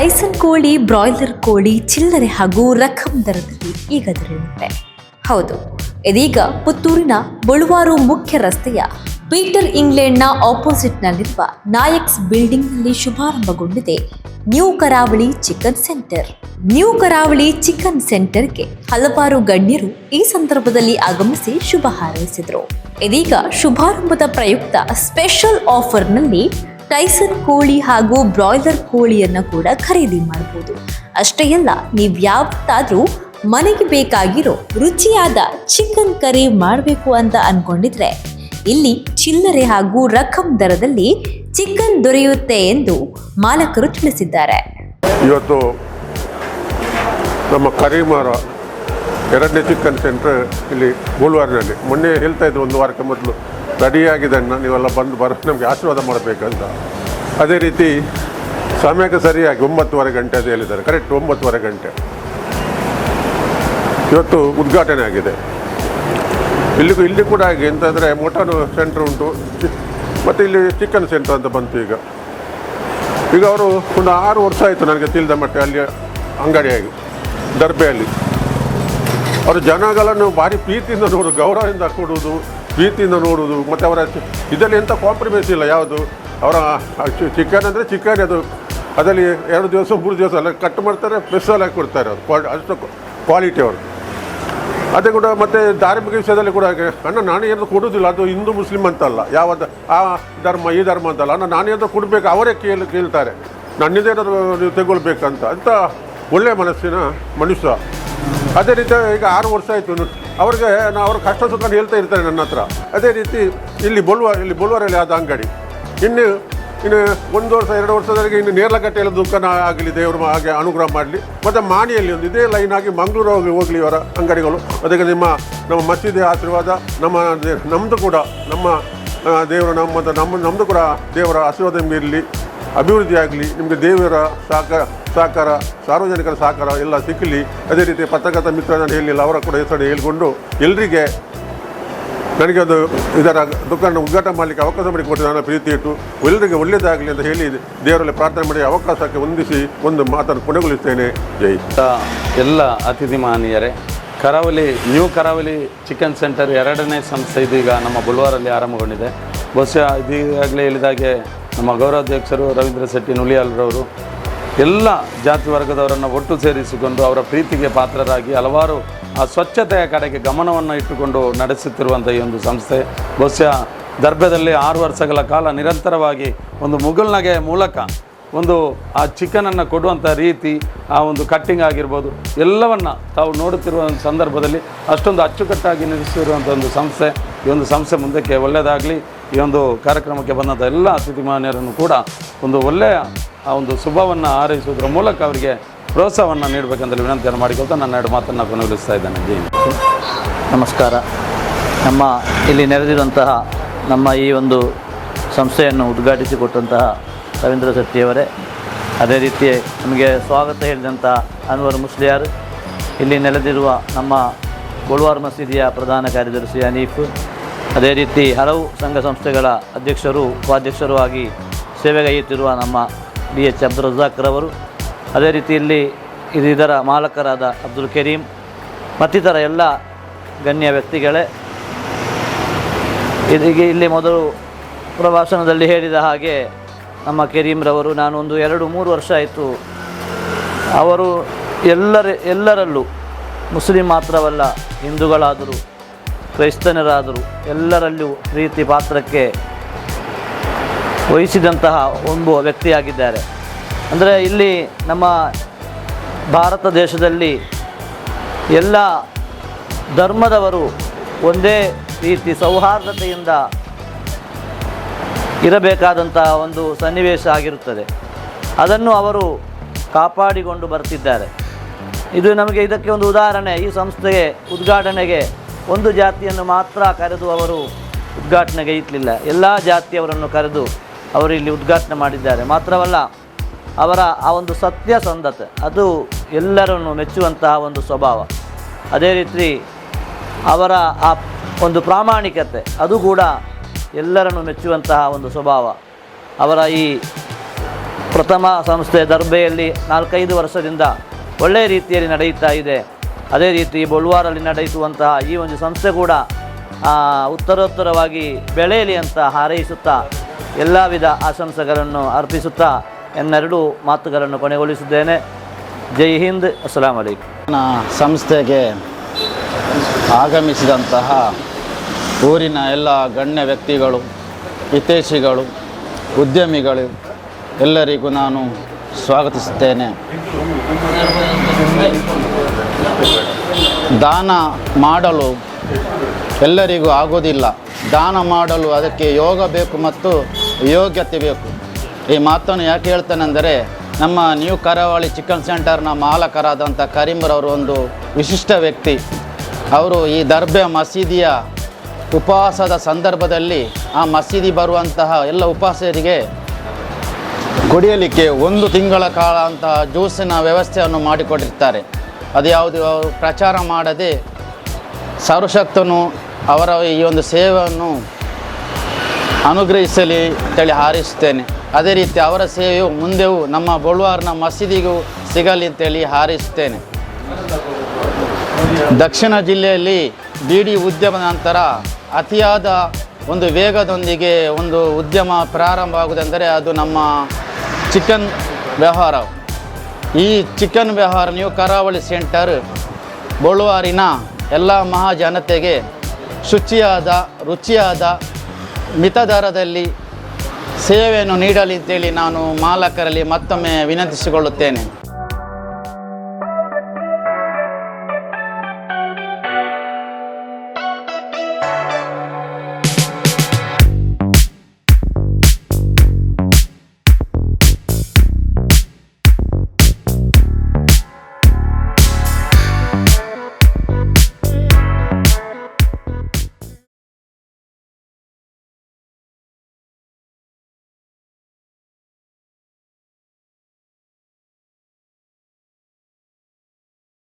Tyson ಕೋಳಿ, broiler ಕೋಳಿ, ಚಿಲ್ಲರೆ ಹಾಗೂ ರಕಂ ದರದಲ್ಲಿ ಈಗ ದೊರೆಯುತ್ತೆ. ಹೌದು, ಇದೀಗ ಪುತ್ತೂರಿನ ಬಳುವಾರು ಮುಖ್ಯ ರಸ್ತೆಯ ಪೀಟರ್ ಇಂಗ್ಲೆಂಡ್ನ ಆಪೋಸಿಟ್ನಲ್ಲಿರುವ ನಾಯಕ್ಸ್ ಬಿಲ್ಡಿಂಗ್ನಲ್ಲಿ ಶುಭಾರಂಭಗೊಂಡಿದೆ new Karavali chicken centre. New Karavali chicken ಸೆಂಟರ್ಗೆ ಹಲವಾರು ಗಣ್ಯರು ಈ ಸಂದರ್ಭದಲ್ಲಿ ಆಗಮಿಸಿ ಶುಭ ಹಾರೈಸಿದರು. ಇದೀಗ ಶುಭಾರಂಭದ ಪ್ರಯುಕ್ತ ಸ್ಪೆಷಲ್ ಆಫರ್ನಲ್ಲಿ ಟೈಸನ್ ಕೋಳಿ ಹಾಗೂ ಬ್ರಾಯ್ಲರ್ ಕೋಳಿಯನ್ನು ಕೂಡ ಖರೀದಿ ಮಾಡಬಹುದು ಅಷ್ಟೇ ಅಲ್ಲ, ನೀವು ಯಾವತ್ತಾದರೂ ಮನೆಗೆ ಬೇಕಾಗಿರೋ ರುಚಿಯಾದ ಚಿಕನ್ ಕರಿ ಮಾಡಬೇಕು ಅಂತ ಅಂದ್ಕೊಂಡಿದ್ರೆ ಇಲ್ಲಿ ಚಿಲ್ಲರೆ ಹಾಗೂ ರಕಂ ದರದಲ್ಲಿ ಚಿಕನ್ ದೊರೆಯುತ್ತೆ ಎಂದು ಮಾಲಕರು ತಿಳಿಸಿದ್ದಾರೆ. ಇವತ್ತು ನಮ್ಮ ಕರೀಮರ ಎರಡನೇ ಚಿಕನ್ ಸೆಂಟರ್ ಇಲ್ಲಿ ಗೋಲ್ವಾರ್ನಲ್ಲಿ ಮೊನ್ನೆ ಹೇಳ್ತಾ ಇದ್ದು ಒಂದು ವಾರಕ್ಕೆ ಮೊದಲು. ರೆಡಿಯಾಗಿದ್ದನ್ನು ನೀವೆಲ್ಲ ಬಂದು ಬರ, ನಮಗೆ ಆಶೀರ್ವಾದ ಮಾಡಬೇಕಂತ. ಅದೇ ರೀತಿ ಸಮಯಕ್ಕೆ ಸರಿಯಾಗಿ ಒಂಬತ್ತುವರೆ ಗಂಟೆ ಅದು ಹೇಳಿದ್ದಾರೆ. ಕರೆಕ್ಟ್ ಒಂಬತ್ತುವರೆ ಗಂಟೆ. ಇವತ್ತು ಉದ್ಘಾಟನೆ ಆಗಿದೆ. ಇಲ್ಲಿಗೂ, ಇಲ್ಲಿ ಕೂಡ ಹಾಗೆ, ಎಂತಂದರೆ ಮೊಟನ್ ಸೆಂಟ್ರ್ ಉಂಟು. ಮತ್ತು ಇಲ್ಲಿ ಚಿಕನ್ ಸೆಂಟರ್ ಅಂತ ಬಂತು ಈಗ. ಈಗ ಅವರು ಒಂದು ಆರು ವರ್ಷ ಆಯಿತು ನನಗೆ ತಿಳಿದ ಮಟ್ಟ ಅಲ್ಲಿ ಅಂಗಡಿಯಾಗಿ, ದರ್ಬೆಯಲ್ಲಿ. ಅವರು ಜನಗಳನ್ನು ಭಾರಿ ಪ್ರೀತಿಯಿಂದ ನೋಡೋದು ಗೌರವದಿಂದ ಕೊಡುವುದು. ಪ್ರೀತಿಯಿಂದ ನೋಡುವುದು, ಮತ್ತು ಅವರ ಇದರಲ್ಲಿ ಎಂಥ ಕಾಂಪ್ರಮೈಸ್ ಇಲ್ಲ, ಯಾವುದು? ಅವರ ಚಿಕನ್ ಅಂದರೆ ಚಿಕನ್, ಅದು, ಅದರಲ್ಲಿ ಎರಡು ದಿವಸ, ಮೂರು ದಿವಸ ಅಲ್ಲ ಕಟ್ ಮಾಡ್ತಾರೆ ಸ್ಪೆಷಲ್ ಹಾಕಿ ಕೊಡ್ತಾರೆ ಅವರು ಕ್ವಾಲಿ ಅಷ್ಟು ಕ್ವಾಲಿಟಿ ಅವರು. ಅದೇ ಕೂಡ ಮತ್ತು ಧಾರ್ಮಿಕ ವಿಷಯದಲ್ಲಿ ಕೂಡ ಹಾಗೆ, ಅಣ್ಣ, ನಾನು ಕೊಡೋದಿಲ್ಲ ಅದು ಹಿಂದೂ ಮುಸ್ಲಿಮ್ ಅಂತಲ್ಲ ಯಾವ ಆ ಧರ್ಮ, ಈ ಧರ್ಮ ಅಂತಲ್ಲ, ಅಣ್ಣ ನಾನೇನು ಕೊಡಬೇಕು, ಅವರೇ ಕೇಳಿ, ಕೇಳ್ತಾರೆ. ನನ್ನಿಂದೇನಾದ್ರು ನೀವು ತಗೊಳ್ಬೇಕಂತ, ಅಂತ ಒಳ್ಳೆಯ ಮನಸ್ಸಿನ ಮನುಷ್ಯ. ಅದೇ ರೀತಿ ಈಗ ಆರು ವರ್ಷ ಆಯಿತು ಅವ್ರಿಗೆ ನಾ ಅವ್ರ ಕಷ್ಟ ಸುಖ ಹೇಳ್ತಾ ಇರ್ತಾರೆ ನನ್ನ ಹತ್ರ. ಅದೇ ರೀತಿ ಇಲ್ಲಿ ಬೊಲ್ವಾರ್ ಇಲ್ಲಿ ಬೊಲ್ವಾರಲ್ಲಿ ಆದ ಅಂಗಡಿ. ಇನ್ನು ಇನ್ನು ಒಂದು ವರ್ಷ, ಎರಡು ವರ್ಷದವರೆಗೆ ಇನ್ನು ನೇರ್ಲಗಟ್ಟೆಯಲ್ಲಿ ದುಃಖನ ಆಗಲಿ, ದೇವರು ಹಾಗೆ ಅನುಗ್ರಹ ಮಾಡಲಿ. ಮತ್ತು ಮಾಣಿಯಲ್ಲಿ ಒಂದು, ಇದೇ ಲೈನ್ ಆಗಿ ಮಂಗಳೂರು ಹೋಗಿ, ಹೋಗಲಿ ಇವರ ಅಂಗಡಿಗಳು. ಅದಕ್ಕೆ ನಿಮ್ಮ, ನಮ್ಮ ಮಸೀದಿ ಆಶೀರ್ವಾದ, ನಮ್ಮ ನಮ್ಮದು ಕೂಡ, ನಮ್ಮ ದೇವರು ನಮ್ಮ ನಮ್ಮ ನಮ್ಮದು ಕೂಡ ದೇವರ ಆಶೀರ್ವಾದ ಇರಲಿ. ಅಭಿವೃದ್ಧಿ ಆಗಲಿ ನಿಮಗೆ ದೇವರ ಸಹಕಾರ ಸಹಕಾರ ಸಾರ್ವಜನಿಕರ ಸಹಕಾರ ಎಲ್ಲ ಸಿಕ್ಕಲಿ ಅದೇ ರೀತಿ ಪತ್ರಕರ್ತ ಮಿತ್ರ ನಾನು ಹೇಳಿಲ್ಲ, ಅವರ ಕೂಡ ಹೆಸರು ಹೇಳಿಕೊಂಡು ಎಲ್ಲರಿಗೆ ನನಗೆ ಅದು ಇದರ ದುಕಾನ ಉದ್ಘಾಟನೆ ಮಾಡಲಿಕ್ಕೆ ಅವಕಾಶ ಮಾಡಿ ಕೊಟ್ಟು ನನ್ನ ಪ್ರೀತಿ ಇಟ್ಟು ಎಲ್ಲರಿಗೆ ಒಳ್ಳೆಯದಾಗಲಿ ಅಂತ ಹೇಳಿ ದೇವರಲ್ಲಿ ಪ್ರಾರ್ಥನೆ ಮಾಡಿ ಅವಕಾಶಕ್ಕೆ ಹೊಂದಿಸಿ ಒಂದು ಮಾತನ್ನು ಕೊನೆಗೊಳಿಸ್ತೇನೆ. ಜೈ ಎಲ್ಲ ಅತಿಥಿ ಮಾನೀಯರೇ ಕರಾವಳಿ, ನ್ಯೂ ಕರಾವಳಿ ಚಿಕನ್ ಸೆಂಟರ್ ಎರಡನೇ ಸಂಸ್ಥೆ ಇದೀಗ ನಮ್ಮ ಬುಲ್ವಾರಲ್ಲಿ ಆರಂಭಗೊಂಡಿದೆ. ಬಹುಶಃ ಇದೀಗಾಗಲೇ ಹೇಳಿದಾಗೆ ನಮ್ಮ ಗೌರವಾಧ್ಯಕ್ಷರು ರವೀಂದ್ರ ಶೆಟ್ಟಿ ನುಲಿಯಾಲ್ರವರು ಎಲ್ಲ ಜಾತಿ ವರ್ಗದವರನ್ನು ಒಟ್ಟು ಸೇರಿಸಿಕೊಂಡು ಅವರ ಪ್ರೀತಿಗೆ ಪಾತ್ರರಾಗಿ ಹಲವಾರು ಆ ಸ್ವಚ್ಛತೆಯ ಕಡೆಗೆ ಗಮನವನ್ನು ಇಟ್ಟುಕೊಂಡು ನಡೆಸುತ್ತಿರುವಂಥ ಈ ಒಂದು ಸಂಸ್ಥೆ. ಬಹುಶಃ ದರ್ಭದಲ್ಲಿ ಆರು ವರ್ಷಗಳ ಕಾಲ ನಿರಂತರವಾಗಿ ಒಂದು ಮುಗುಲ್ನಗೆ ಮೂಲಕ ಒಂದು ಆ ಚಿಕನನ್ನು ಕೊಡುವಂಥ ರೀತಿ, ಆ ಒಂದು ಕಟ್ಟಿಂಗ್ ಆಗಿರ್ಬೋದು, ಎಲ್ಲವನ್ನು ತಾವು ನೋಡುತ್ತಿರುವ ಸಂದರ್ಭದಲ್ಲಿ ಅಷ್ಟೊಂದು ಅಚ್ಚುಕಟ್ಟಾಗಿ ನಿಲ್ಲಿಸಿರುವಂಥ ಒಂದು ಸಂಸ್ಥೆ. ಈ ಒಂದು ಸಂಸ್ಥೆ ಮುಂದಕ್ಕೆ ಒಳ್ಳೆಯದಾಗಲಿ. ಈ ಒಂದು ಕಾರ್ಯಕ್ರಮಕ್ಕೆ ಬಂದಂಥ ಎಲ್ಲ ಅತಿಥಿ ಮಾನ್ಯರನ್ನು ಕೂಡ ಒಂದು ಒಳ್ಳೆಯ, ಆ ಒಂದು ಶುಭವನ್ನು ಹಾರೈಸುವುದರ ಮೂಲಕ ಅವರಿಗೆ ಪ್ರೋತ್ಸಾಹವನ್ನು ನೀಡಬೇಕಂತೇಳಿ ವಿನಂತಿಯನ್ನು ಮಾಡಿಕೊಳ್ತಾ ನನ್ನ ಎರಡು ಮಾತನ್ನು ಕೊನೆಗೊಳಿಸ್ತಾ ಇದ್ದೇನೆ. ಜೈ ನಮಸ್ಕಾರ. ನಮ್ಮ ಇಲ್ಲಿ ನೆರೆದಿರುವಂತಹ ನಮ್ಮ ಈ ಒಂದು ಸಂಸ್ಥೆಯನ್ನು ಉದ್ಘಾಟಿಸಿಕೊಟ್ಟಂತಹ ರವೀಂದ್ರ ಶೆಟ್ಟಿಯವರೇ, ಅದೇ ರೀತಿ ನಮಗೆ ಸ್ವಾಗತ ಹೇಳಿದಂಥ ಅನ್ವರ್ ಮುಸ್ಲಿಯಾರ್, ಇಲ್ಲಿ ನೆಲೆದಿರುವ ನಮ್ಮ ಗೋಳ್ವಾರ್ ಮಸೀದಿಯ ಪ್ರಧಾನ ಕಾರ್ಯದರ್ಶಿ ಹನೀಫ್ ಅದೇ ರೀತಿ ಹಲವು ಸಂಘ ಸಂಸ್ಥೆಗಳ ಅಧ್ಯಕ್ಷರು, ಉಪಾಧ್ಯಕ್ಷರು ಆಗಿ ಸೇವೆಗೈಯುತ್ತಿರುವ ನಮ್ಮ ಬಿ ಎಚ್ ಅಬ್ದುಲ್ ರಜಾಕ್ರವರು ಅದೇ ರೀತಿ ಇಲ್ಲಿ ಇದರ ಮಾಲಕರಾದ ಅಬ್ದುಲ್ ಕರೀಂ ಮತ್ತಿತರ ಎಲ್ಲ ಗಣ್ಯ ವ್ಯಕ್ತಿಗಳೇ. ಇದಿಗೆ ಇಲ್ಲಿ ಮೊದಲು ಪ್ರವಾಸನದಲ್ಲಿ ಹೇಳಿದ ಹಾಗೆ ನಮ್ಮ ಕೆರೀಮ್ರವರು ನಾನು ಒಂದು ಎರಡು ಮೂರು ವರ್ಷ ಆಯಿತು. ಅವರು ಎಲ್ಲರ, ಎಲ್ಲರಲ್ಲೂ ಮುಸ್ಲಿಂ ಮಾತ್ರವಲ್ಲ, ಹಿಂದೂಗಳಾದರೂ ಕ್ರೈಸ್ತನರಾದರೂ. ಎಲ್ಲರಲ್ಲೂ ಪ್ರೀತಿ ಪಾತ್ರಕ್ಕೆ ವಹಿಸಿದಂತಹ ಒಂದು ವ್ಯಕ್ತಿಯಾಗಿದ್ದಾರೆ. ಅಂದರೆ ಇಲ್ಲಿ ನಮ್ಮ ಭಾರತ ದೇಶದಲ್ಲಿ ಎಲ್ಲ ಧರ್ಮದವರು ಒಂದೇ ರೀತಿ ಸೌಹಾರ್ದತೆಯಿಂದ ಇರಬೇಕಾದಂತಹ ಒಂದು ಸನ್ನಿವೇಶ ಆಗಿರುತ್ತದೆ. ಅದನ್ನು ಅವರು ಕಾಪಾಡಿಕೊಂಡು ಬರ್ತಿದ್ದಾರೆ. ಇದು ನಮಗೆ ಇದಕ್ಕೆ ಒಂದು ಉದಾಹರಣೆ. ಈ ಸಂಸ್ಥೆಗೆ ಉದ್ಘಾಟನೆಗೆ ಒಂದು ಜಾತಿಯನ್ನು ಮಾತ್ರ ಕರೆದು ಅವರು ಉದ್ಘಾಟನೆಗೆ ಇಟ್ಟಲಿಲ್ಲ ಎಲ್ಲ ಜಾತಿಯವರನ್ನು ಕರೆದು ಅವರು ಇಲ್ಲಿ ಉದ್ಘಾಟನೆ ಮಾಡಿದ್ದಾರೆ. ಮಾತ್ರವಲ್ಲ, ಅವರ ಆ ಒಂದು ಸತ್ಯಸಂಧತೆ ಅದು ಎಲ್ಲರನ್ನು ಮೆಚ್ಚುವಂತಹ ಒಂದು ಸ್ವಭಾವ. ಅದೇ ರೀತಿ ಅವರ ಆ ಒಂದು ಪ್ರಾಮಾಣಿಕತೆ, ಅದು ಕೂಡ ಎಲ್ಲರನ್ನು ಮೆಚ್ಚುವಂತಹ ಒಂದು ಸ್ವಭಾವ. ಅವರ ಈ ಪ್ರಥಮ ಸಂಸ್ಥೆ ದರ್ಬೆಯಲ್ಲಿ ನಾಲ್ಕೈದು ವರ್ಷದಿಂದ ಒಳ್ಳೆಯ ರೀತಿಯಲ್ಲಿ ನಡೆಯುತ್ತಾ ಇದೆ. ಅದೇ ರೀತಿ ಬೊಳ್ವಾರಲ್ಲಿ ನಡೆಯುವಂತಹ ಈ ಒಂದು ಸಂಸ್ಥೆ ಕೂಡ ಉತ್ತರೋತ್ತರವಾಗಿ ಬೆಳೆಯಲಿ ಅಂತ ಹಾರೈಸುತ್ತಾ ಎಲ್ಲ ವಿಧ ಆಶಂಸೆಗಳನ್ನು ಅರ್ಪಿಸುತ್ತಾ ಎನ್ನೆರಡು ಮಾತುಗಳನ್ನು ಕೊನೆಗೊಳಿಸಿದ್ದೇನೆ. ಜೈ ಹಿಂದ್ ಅಸ್ಸಲಾಂ ವಲೈಕುಂ ನನ್ನ ಸಂಸ್ಥೆಗೆ ಆಗಮಿಸಿದಂತಹ ಊರಿನ ಎಲ್ಲ ಗಣ್ಯ ವ್ಯಕ್ತಿಗಳು, ಹಿತೈಷಿಗಳು, ಉದ್ಯಮಿಗಳು ಎಲ್ಲರಿಗೂ ನಾನು ಸ್ವಾಗತಿಸುತ್ತೇನೆ. ದಾನ ಮಾಡಲು ಎಲ್ಲರಿಗೂ ಆಗೋದಿಲ್ಲ. ದಾನ ಮಾಡಲು ಅದಕ್ಕೆ ಯೋಗ ಬೇಕು ಮತ್ತು ಯೋಗ್ಯತೆ ಬೇಕು. ಈ ಮಾತನ್ನು ಯಾಕೆ ಹೇಳ್ತಾನೆಂದರೆ, ನಮ್ಮ ನ್ಯೂ ಕರಾವಳಿ ಚಿಕನ್ ಸೆಂಟರ್ನ ಮಾಲಕರಾದಂಥ ಕರೀಂರವರು ಒಂದು ವಿಶಿಷ್ಟ ವ್ಯಕ್ತಿ. ಅವರು ಈ ದರ್ಬೆ ಮಸೀದಿಯ ಉಪವಾಸದ ಸಂದರ್ಭದಲ್ಲಿ ಆ ಮಸೀದಿ ಬರುವಂತಹ ಎಲ್ಲ ಉಪವಾಸರಿಗೆ ಕುಡಿಯಲಿಕ್ಕೆ ಒಂದು ತಿಂಗಳ ಕಾಲ ಅಂತಹ ಜ್ಯೂಸಿನ ವ್ಯವಸ್ಥೆಯನ್ನು ಮಾಡಿಕೊಟ್ಟಿರ್ತಾರೆ. ಅದು ಯಾವುದು ಅವರು ಪ್ರಚಾರ ಮಾಡದೆ ಸರ್ವಶಕ್ತನು ಅವರ ಈ ಒಂದು ಸೇವೆಯನ್ನು ಅನುಗ್ರಹಿಸಲಿ ಅಂತೇಳಿ ಹಾರೈಸುತ್ತೇನೆ. ಅದೇ ರೀತಿ ಅವರ ಸೇವೆಯು ಮುಂದೆಯೂ ನಮ್ಮ ಬೊಳ್ವಾರ್ನ ಮಸೀದಿಗೂ ಸಿಗಲಿ ಅಂತೇಳಿ ಹಾರೈಸುತ್ತೇನೆ. ದಕ್ಷಿಣ ಜಿಲ್ಲೆಯಲ್ಲಿ ಬಿಡಿ ಉದ್ಯಮ ನಂತರ ಅತಿಯಾದ ಒಂದು ವೇಗದೊಂದಿಗೆ ಒಂದು ಉದ್ಯಮ ಪ್ರಾರಂಭ ಆಗುವುದೆಂದರೆ ಅದು ನಮ್ಮ ಚಿಕನ್ ವ್ಯವಹಾರ. ಈ ಚಿಕನ್ ವ್ಯವಹಾರ ನೀವು ಕರಾವಳಿ ಸೆಂಟರ್ ಬೊಳುವಾರಿನ ಎಲ್ಲ ಮಹಾಜನತೆಗೆ ಶುಚಿಯಾದ, ರುಚಿಯಾದ ಮಿತ ದರದಲ್ಲಿ ಸೇವೆಯನ್ನು ನೀಡಲಿ ಅಂತೇಳಿ ನಾನು ಮಾಲಕರಲ್ಲಿ ಮತ್ತೊಮ್ಮೆ ವಿನಂತಿಸಿಕೊಳ್ಳುತ್ತೇನೆ.